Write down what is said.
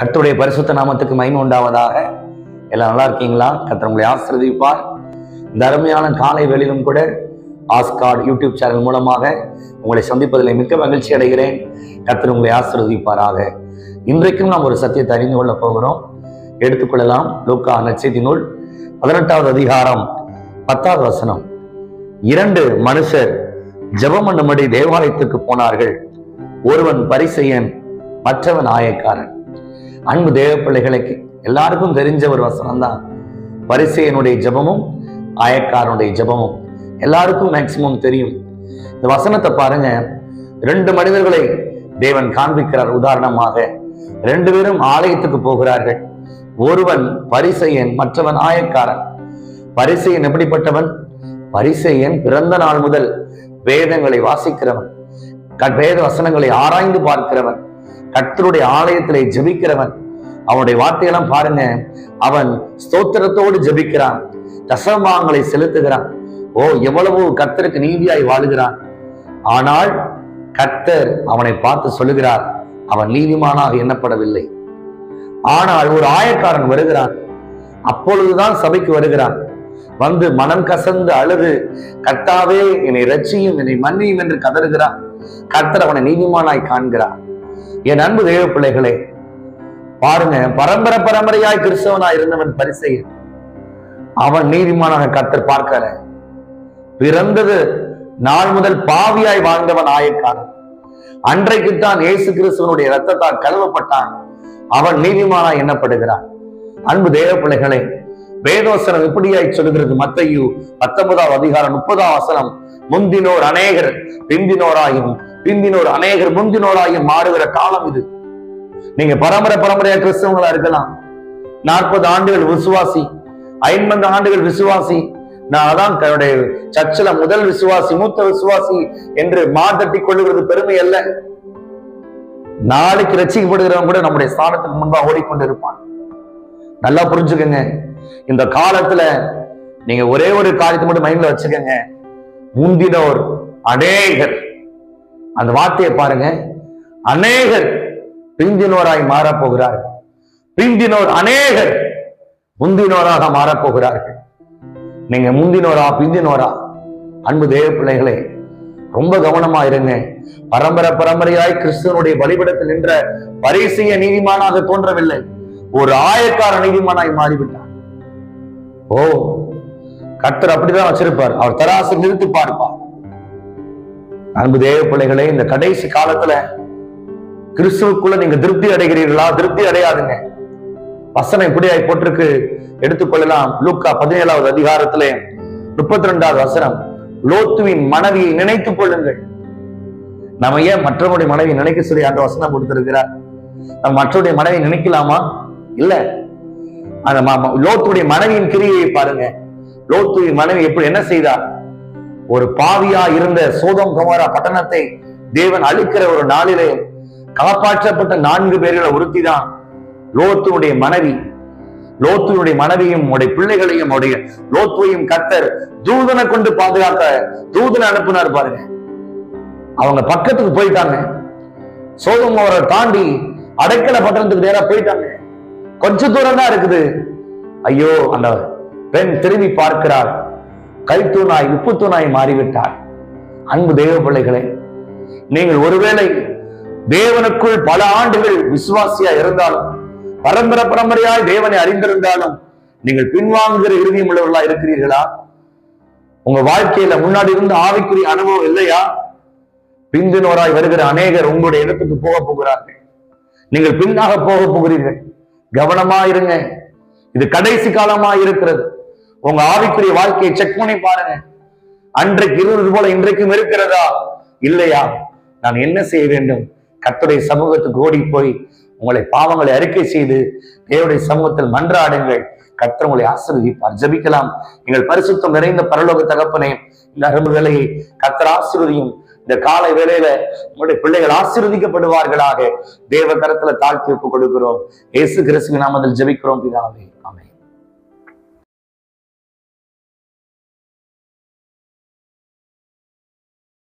கர்த்தருடைய பரிசுத்த நாமத்துக்கு மகிமை உண்டாவதாக. எல்லாம் நல்லா இருக்கீங்களா? கர்த்தர் உங்களை ஆசிர்வதிப்பார். இந்த அருமையான காலை வேளையிலும் கூட ஆஸ்கார்ட் யூடியூப் சேனல் மூலமாக உங்களை சந்திப்பதில் மிக்க மகிழ்ச்சி அடைகிறேன். கர்த்தர் உங்களை ஆசிர்வதிப்பாராக. இன்றைக்கும் நாம் ஒரு சத்தியத்தை அறிந்து கொள்ளப் போகிறோம். எடுத்துக்கொள்ளலாம். லூக்கா நச்செய்தி நூல் பதினெட்டாவது அதிகாரம் பத்தாவது வசனம். இரண்டு மனுஷர் ஜெபம் பண்ணும்படி தேவாலயத்துக்கு போனார்கள். ஒருவன் பரிசெயன் மற்றவன் ஆயக்காரன். அன்பு தேவ பிள்ளைகளுக்கு எல்லாருக்கும் தெரிஞ்ச ஒரு வசனம் தான் பரிசையனுடைய ஜெபமும் ஆயக்காரனுடைய ஜெபமும் எல்லாருக்கும் மேக்சிமம் தெரியும். இந்த வசனத்தை பாருங்க. ரெண்டு மனிதர்களை தேவன் காண்பிக்கிறார். உதாரணமாக ரெண்டு பேரும் ஆலயத்துக்கு போகிறார்கள். ஒருவன் பரிசையன் மற்றவன் ஆயக்காரன். பரிசையன் எப்படிப்பட்டவன்? பரிசையன் பிறந்த நாள் முதல் வேதங்களை வாசிக்கிறவன். வேத வசனங்களை ஆராய்ந்து பார்க்கிறவன். கர்த்தருடைய ஆலயத்திலே ஜெபிக்கிறவன். அவனுடைய வார்த்தையெல்லாம் பாருங்க. அவன் ஸ்தோத்திரத்தோடு ஜெபிக்கிறான். தசமாங்களை செலுத்துகிறான். ஓ எவ்வளவு கர்த்தருக்கு நீதியாய் வாழுகிறான். ஆனால் கர்த்தர் அவனை பார்த்து சொல்லுகிறார் அவன் நீதிமானாக எண்ணப்படவில்லை. ஆனால் ஒரு ஆயக்காரன் வருகிறான். அப்பொழுதுதான் சபைக்கு வருகிறான். வந்து மனம் கசந்து அழுது கர்த்தாவே என்னை ரட்சியும் என்னை மன்னியும் என்று கதறுகிறான். கர்த்தர் அவனை நீதிமானாய் காண்கிறான் என் அன்பு தெய்வ பிள்ளைகளே பாருங்க பரம்பரை பரம்பரையாய் கிறிஸ்தவனா இருந்தவன் பரிசெயன். அவன் நீதிமானாக கத்தர் பார்க்கல. பிறந்தது நாள் முதல் பாவியாய் வாழ்ந்தவன் ஆயக்காரன். அன்றைக்குத்தான் இயேசு கிறிஸ்துவனுடைய ரத்தத்தால் கழுவப்பட்டான். அவன் நீதிமானாய் எண்ணப்படுகிறான். அன்பு தேவ பிள்ளைகளே வேதோசனம் இப்படியாய் சொல்லுகிறது மத்தையு பத்தொன்பதாம் அதிகாரம் முப்பதாம் வசனம். முந்தினோர் அநேகர் பிந்தினோராயும் பிந்தினோர் அநேகர் முந்தினோராயும் மாறுகிற காலம் இது. நீங்க பரம்பரை பரம்பரையா கிறிஸ்தவங்களா இருக்கலாம். நாற்பது ஆண்டுகள் விசுவாசி ஐம்பது ஆண்டுகள் விசுவாசி. நான் அதான் தன்னுடைய சர்ச்சில் முதல் விசுவாசி மூத்த விசுவாசி என்று மாதட்டி கொள்ளுகிறது பெருமை அல்ல. நாளைக்கு ரசிக்கப்படுகிறவன் கூட நம்முடைய ஸ்தானத்துக்கு முன்பா ஓடிக்கொண்டிருப்பான். நல்லா புரிஞ்சுக்கங்க. இந்த காலத்துல நீங்க ஒரே ஒரு காரியத்தை மட்டும் மைண்ட்ல வச்சுக்கோங்க. முந்தினோர் அநேகர். அந்த வார்த்தையை பாருங்க. அநேகர் பிந்தினோராய் மாறப்போகிறார்கள். பிந்தினோர் அநேகர் முந்தினோராக மாறப்போகிறார்கள். நீங்க முந்தினோரா பிந்தினோரா? அன்பு தேவ பிள்ளைகளே ரொம்ப கவனமா இருங்க. பரம்பரை பரம்பரையாய் கிறிஸ்துவனுடைய வழிபடத்தில் நின்ற பரிசெய நீதிமானாக தோன்றவில்லை. ஒரு ஆயக்கார நீதிமானாய் மாறிவிட்டார். ஓ கர்த்தர் அப்படிதான் வச்சிருப்பார். அவர் தராசு நிறுத்தி பார்ப்பார். அன்பு தேவ பிள்ளைகளே இந்த கடைசி காலத்துல கிறிஸ்துவுக்குள்ள நீங்க திருப்தி அடைகிறீர்களா? திருப்தி அடையாதுங்க. வசனம் இப்படியாய் போட்டிருக்கு. எடுத்துக்கொள்ளலாம் லூக்கா பதினேழாவது அதிகாரத்துல முப்பத்தி ரெண்டாவது வசனம். லோத்துவின் மனைவியை நினைத்துக் கொள்ளுங்கள். நம்ம ஏன் மற்றவருடைய மனைவி நினைக்க சொல்லி அந்த வசனம் கொடுத்திருக்கிறார்? நம்ம மற்றவருடைய மனைவி நினைக்கலாமா? இல்ல. அந்த லோத்துடைய மனைவியின் கிரியை பாருங்க. லோத்துவின் மனைவி எப்படி என்ன செய்தார் ஒரு பாவியா இருந்த சோதம் குமாரா பட்டணத்தை தேவன் அழிக்கிற ஒரு நாளிலே காப்பாற்றப்பட்ட நான்கு பேர்களை ஒருத்தி தான் லோத்துடைய மனைவி. லோத்துனுடைய மனைவியும் உடைய பிள்ளைகளையும் உடைய லோத்துவையும் கத்தர் தூதனை கொண்டு பாதுகாக்க தூதனை அனுப்புனார் பாருங்க. அவங்க பக்கத்துக்கு போயிட்டாங்க. சோதம் அவரை தாண்டி அடைக்கல பட்டணத்துக்கு நேரா போயிட்டாங்க. கொஞ்ச தூரம் தான் இருக்குது. ஐயோ அந்த பெண் திரும்பி பார்க்கிறார் கைத்தூணாய் உப்புத்தூணாய் மாறிவிட்டார். அன்பு தேவ பிள்ளைகளே நீங்கள் ஒருவேளை தேவனுக்குள் பல ஆண்டுகள் விசுவாசியா இருந்தாலும் பரம்பரை பரம்பரையாய் தேவனை அறிந்திருந்தாலும் நீங்கள் பின்வாங்குகிற இறுதியும் உள்ளவர்களா இருக்கிறீர்களா? உங்க வாழ்க்கையில முன்னாடி இருந்து ஆவிக்குரிய அனுபவம் இல்லையா? பிந்தினோராய் வருகிற அநேகர் உங்களுடைய இடத்துக்கு போக போகிறார்கள். நீங்கள் பின்னாக போக போகிறீர்கள். கவனமா இருங்க இது கடைசி காலமா இருக்கிறது உங்க ஆவிக்குரிய வாழ்க்கையை செக் பண்ணி பாருங்க. அன்றைக்கு இருந்தது போல இன்றைக்கும் இருக்கிறதா? இல்லையா? நான் என்ன செய்ய வேண்டும்? கத்துடைய சமூகத்துக்கு ஓடி போய் உங்களை பாவங்களை அறிக்கை செய்து தேவடைய சமூகத்தில் மன்றாடுங்கள். கர்த்தர் உங்களை ஆசீர்வதிப்பார். ஜெபிக்கலாம். எங்கள் பரிசுத்தம் நிறைந்த பரலோக தகப்பனே இந்த அரும்பு வேலையை கர்த்தர் ஆசீர்வதியும் இந்த காலை வேலையில உங்களுடைய பிள்ளைகள் ஆசீர்வதிக்கப்படுவார்களாக. தேவ கரத்துல தாழ்த்தி ஒப்பு கொடுக்கிறோம். இயேசு கிறிஸ்துவின் நாமத்தில் ஜெபிக்கிறோம் பிதாவே.